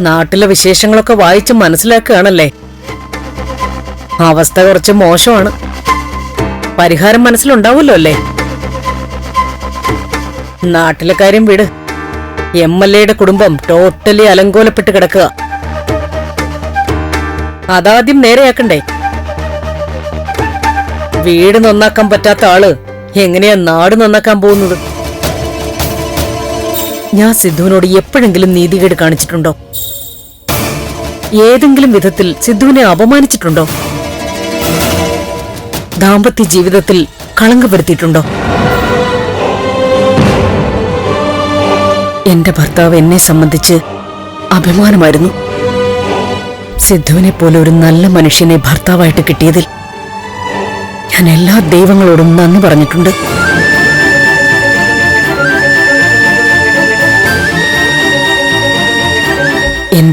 നാട്ടിലെ വിശേഷങ്ങളൊക്കെ വായിച്ച് മനസ്സിലാക്കുകയാണല്ലേ? അവസ്ഥ കുറച്ച് മോശമാണ്. പരിഹാരം മനസ്സിലുണ്ടാവുമല്ലോ അല്ലേ? നാട്ടിലെ കാര്യം വിട്. എം എൽ എയുടെ കുടുംബം ടോട്ടലി അലങ്കോലപ്പെട്ട് കിടക്കുക. അതാദ്യം നേരെയാക്കണ്ടേ? വീട് നന്നാക്കാൻ പറ്റാത്ത ആൾ എങ്ങനെയാ നാട് നന്നാക്കാൻ പോകുന്നത്? ഞാൻ സിദ്ധുവിനോട് എപ്പോഴെങ്കിലും നീതികേട് കാണിച്ചിട്ടുണ്ടോ? ഏതെങ്കിലും വിധത്തിൽ സിദ്ധുവിനെ അപമാനിച്ചിട്ടുണ്ടോ? ദാമ്പത്യ ജീവിതത്തിൽ കളങ്കപ്പെടുത്തിയിട്ടുണ്ടോ എന്റെ ഭർത്താവ് എന്നെ സംബന്ധിച്ച് അഭിമാനമായിരുന്നു. സിദ്ധുവിനെ പോലെ ഒരു നല്ല മനുഷ്യനെ ഭർത്താവായിട്ട് കിട്ടിയതിൽ ഞാൻ എല്ലാ ദൈവങ്ങളോടും നന്ദി പറഞ്ഞിട്ടുണ്ട്.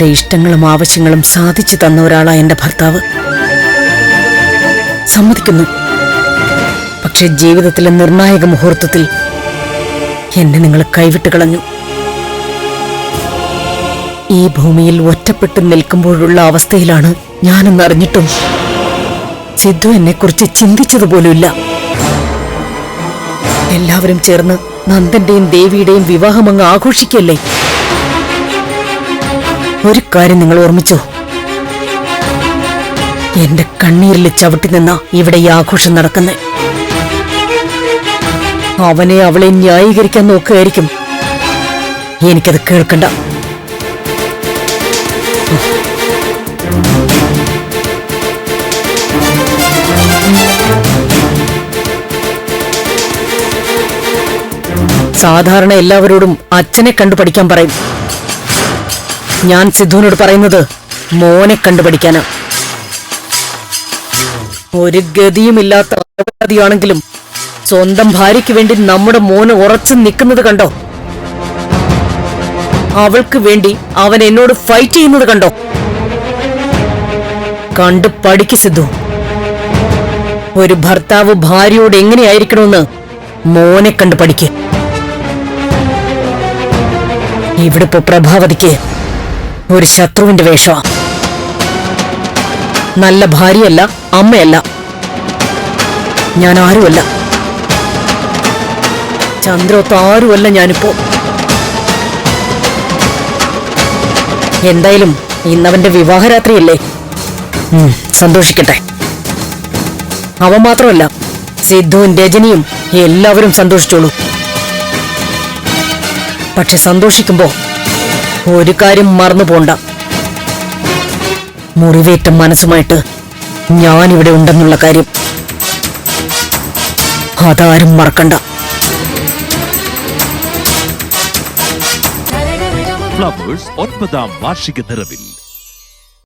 എന്റെ ഇഷ്ടങ്ങളും ആവശ്യങ്ങളും സാധിച്ചു തന്ന ഒരാളാ എന്റെ ഭർത്താവ്. സമ്മതിക്കുന്നു. പക്ഷെ ജീവിതത്തിലെ നിർണായക മുഹൂർത്തത്തിൽ എന്നെ നിങ്ങൾ കൈവിട്ട് കളഞ്ഞു. ഈ ഭൂമിയിൽ ഒറ്റപ്പെട്ട് നിൽക്കുമ്പോഴുള്ള അവസ്ഥയിലാണ് ഞാനെന്ന് അറിഞ്ഞിട്ടും സിദ്ധു എന്നെക്കുറിച്ച് ചിന്തിച്ചതുപോലുമില്ല. എല്ലാവരും ചേർന്ന് നന്ദന്റെയും ദേവിയുടെയും വിവാഹം അങ്ങ് ആഘോഷിക്കല്ലേ? ഒരു കാര്യം നിങ്ങൾ ഓർമ്മിച്ചോ? എന്റെ കണ്ണീരിൽ ചവിട്ടി നിന്ന ഇവിടെ ഈ ആഘോഷം നടക്കുന്നത് അവനെ അവളെ ന്യായീകരിക്കാൻ നോക്കുകയായിരിക്കും. എനിക്കത് കേൾക്കണ്ട. സാധാരണ എല്ലാവരോടും അച്ഛനെ കണ്ടു പഠിക്കാൻ പറയും. ഞാൻ സിദ്ധുവിനോട് പറയുന്നത് മോനെ കണ്ടുപഠിക്കാനാ. ഒരു ഗതിയുമില്ലാത്ത അപരാധിയാണെങ്കിലും സ്വന്തം ഭാര്യയ്ക്ക് വേണ്ടി നമ്മുടെ മോന് ഉറച്ചു നിൽക്കുന്നത് കണ്ടോ? അവൾക്ക് വേണ്ടി അവൻ എന്നോട് ഫൈറ്റ് ചെയ്യുന്നത് കണ്ടോ? കണ്ട് പഠിക്ക് സിദ്ധു. ഒരു ഭർത്താവ് ഭാര്യയോട് എങ്ങനെയായിരിക്കണമെന്ന് മോനെ കണ്ട് പഠിക്ക് ഇവിടെ ഇപ്പൊ പ്രഭാവതിക്ക് ഒരു ശത്രുവിന്റെ വേഷമാ നല്ല ഭാര്യയല്ല അമ്മയല്ല. ഞാൻ ആരുമല്ല. ചന്ദ്രത്ത് ആരുമല്ല ഞാനിപ്പോ. എന്തായാലും ഇന്നവന്റെ വിവാഹരാത്രിയല്ലേ? സന്തോഷിക്കട്ടെ. അവൻ മാത്രമല്ല സിദ്ധുവും രജനിയും എല്ലാവരും സന്തോഷിച്ചോളൂ. പക്ഷെ സന്തോഷിക്കുമ്പോ ഒരു കാര്യം മറന്നു പോണ്ട. മുറിവേറ്റ മനസ്സുമായിട്ട് ഞാൻ ഇവിടെ ഉണ്ടെന്നുള്ള കാര്യം അതാരും മറക്കണ്ട. ഫ്ലവേഴ്സ് ഒൻപതാം വാർഷിക നിറവിൽ.